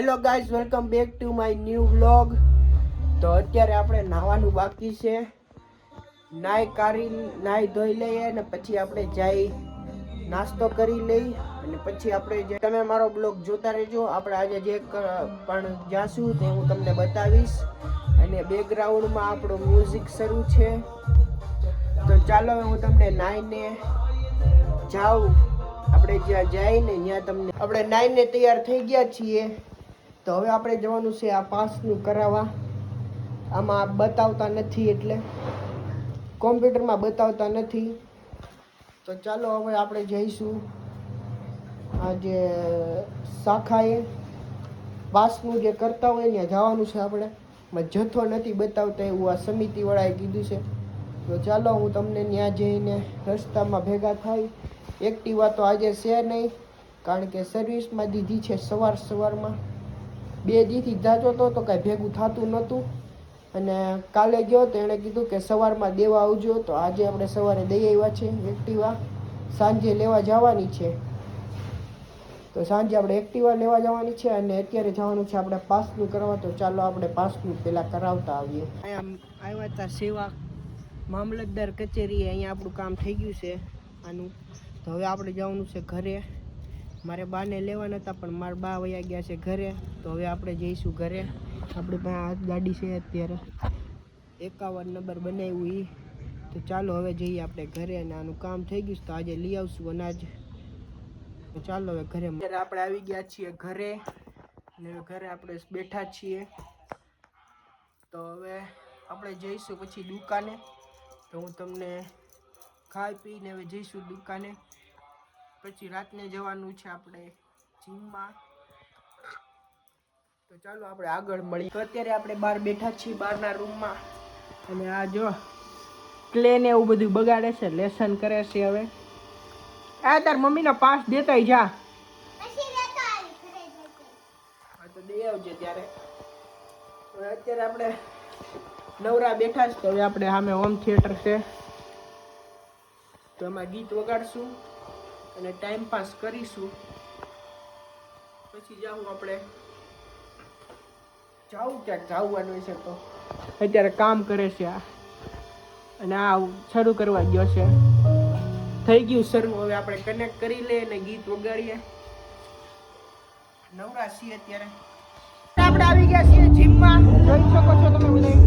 Hello guys welcome back to my new vlog તો અત્યારે આપણે નાહવાનું બાકી છે. નાહી કાઢી, નાહી ધોઈ લઈએ અને પછી આપણે જઈ નાસ્તો કરી લઈ અને પછી આપણે જે તમે મારો બ્લોગ જોતા રહેજો. આપણે આજે જે પણ જાશું તે હું તમને બતાવીશ. અને બેકગ્રાઉન્ડમાં આપણું મ્યુઝિક શરૂ છે. તો ચાલો હું તમને નાહીને જાઉં. આપણે જ્યાં જઈને ત્યાં તમને આપણે નાઈને તૈયાર થઈ ગયા છીએ. તો હવે આપણે જવાનું છે આ પાસનું કરાવવા. આમાં બતાવતા નથી એટલે કોમ્પ્યુટરમાં બતાવતા નથી. તો ચાલો હવે આપણે જઈશું આ જે શાખાએ. પાસનું જે કરતા હોય ત્યાં જવાનું છે આપણે. જથ્થો નથી બતાવતા એવું આ સમિતિવાળાએ કીધું છે. તો ચાલો હું તમને ત્યાં જઈને રસ્તામાં ભેગા થાય. એક્ટિવા તો આજે છે નહીં, કારણ કે સર્વિસમાં દીધી છે સવાર સવારમાં. બે દીથી જાજો તો તો કાંઈ ભેગું થતું નહોતું અને કાલે ગયો તો એણે કીધું કે સવારમાં દેવા આવજો. તો આજે આપણે સવારે દઈ આવ્યા છે એક્ટિવા. સાંજે લેવા જવાની છે. તો સાંજે આપણે એક્ટિવા લેવા જવાની છે અને અત્યારે જવાનું છે આપણે પાસનું કરવા. તો ચાલો આપણે પાસનું પહેલાં કરાવતા આવીએ. અહીંયા આવ્યા હતા સેવા મામલતદાર કચેરીએ. અહીંયા આપણું કામ થઈ ગયું છે આનું. તો હવે આપણે જવાનું છે ઘરે. મારે બાને લેવાના હતા, પણ મારા બા વયા ગયા છે ઘરે. તો હવે આપણે જઈશું ઘરે. આપણી પાસે આ ગાડી છે અત્યારે. એકાવન નંબર બનાવ્યું એ તો ચાલો હવે જઈએ આપણે ઘરે અને આનું કામ થઈ ગયું તો આજે લઈ આવશું અનાજ. તો ચાલો હવે ઘરે. આપણે આવી ગયા છીએ ઘરે. હવે ઘરે આપણે બેઠા છીએ. તો હવે આપણે જઈશું પછી દુકાને. તો હું તમને ખાઈ પીને હવે જઈશું દુકાને. પછી રાતને જવાનું છે આપણે જીમમાં. તો ચાલો આપણે આગળ મળીએ. તો અત્યારે આપણે બહાર બેઠા છીએ બહારના રૂમમાં. અને આ જો ક્લે ને એવું બધું બગાડે છે લેસન કરે છે હવે. આ તાર મમ્મીનો પાસ દેતા જા. તો દઈ આવજે ત્યારે. હવે અત્યારે આપણે નવરા બેઠા છે તો હવે આપણે સામે હોમ થિયેટર છે. તો એમાં ગીત વગાડશું. અને ટાઈમ પાસ કરીશું. પછી જાઉં આપણે. જાવું ક્યાંક? જાવવાનું છે તો. અત્યારે કામ કરે છે આ. અને આ શરૂ કરવા ગયો છે. થઈ ગયું શરૂ. હવે આપણે કનેક્ટ કરી લઈએ અને ગીત વગાડીએ. નવરા છીએ અત્યારે. આપણે આવી ગયા છીએ જીમમાં. જોઈ શકો છો તમે બધા.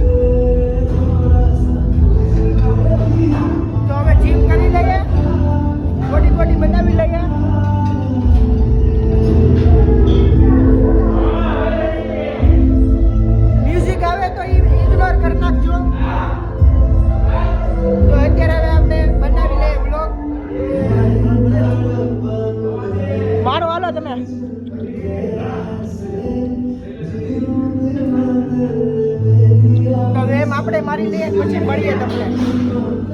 તો એમ આપણે મારી લઈએ પછી મળીએ તમને.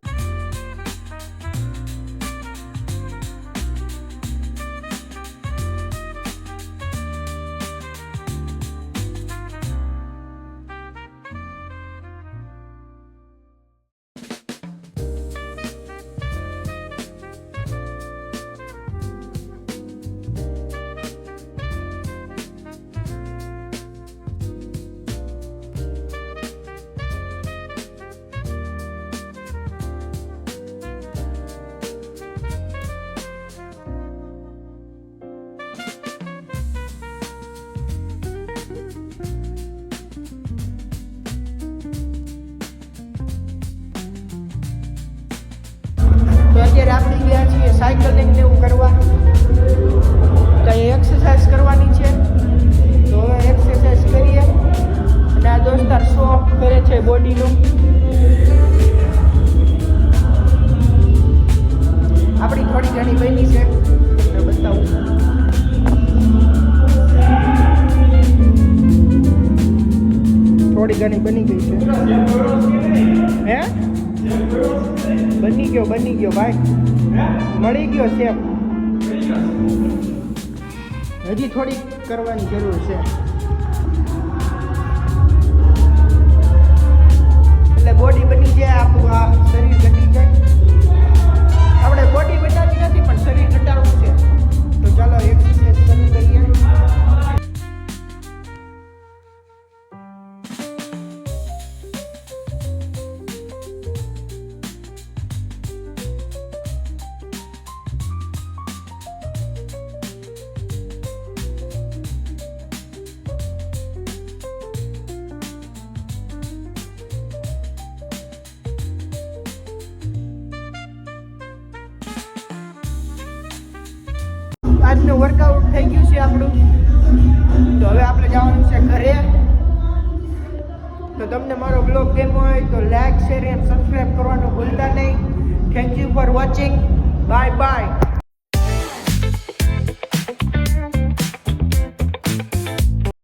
અત્યારે આપણે ગયા છીએ સાયકલિંગ ને એવું કરવા તો એ એક્સરસાઇઝ કરવાની છે. તો હવે એક્સરસાઇઝ કરીએ. અને આ દોસ્તાર શો કરે છે બોડીનું આપણી થોડી ઘણી બની છે. બતાવું. થોડી ઘણી બની ગઈ છે. હે? બની ગયો બની ગયો ભાઈ. મળી ગયો શેપ હજી થોડી કરવાની જરૂર છે. એટલે બોડી બની જાય, આપણું આજનું વર્કઆઉટ થઈ ગયું છે આપણું. તો હવે આપણે જવાનું છે ઘરે. તો તમને મારો બ્લોગ ગેમ હોય તો લાઈક શેર એન્ડ સબસ્ક્રાઈબ કરવાનું ભૂલતા નહીં. Thank you for watching bye bye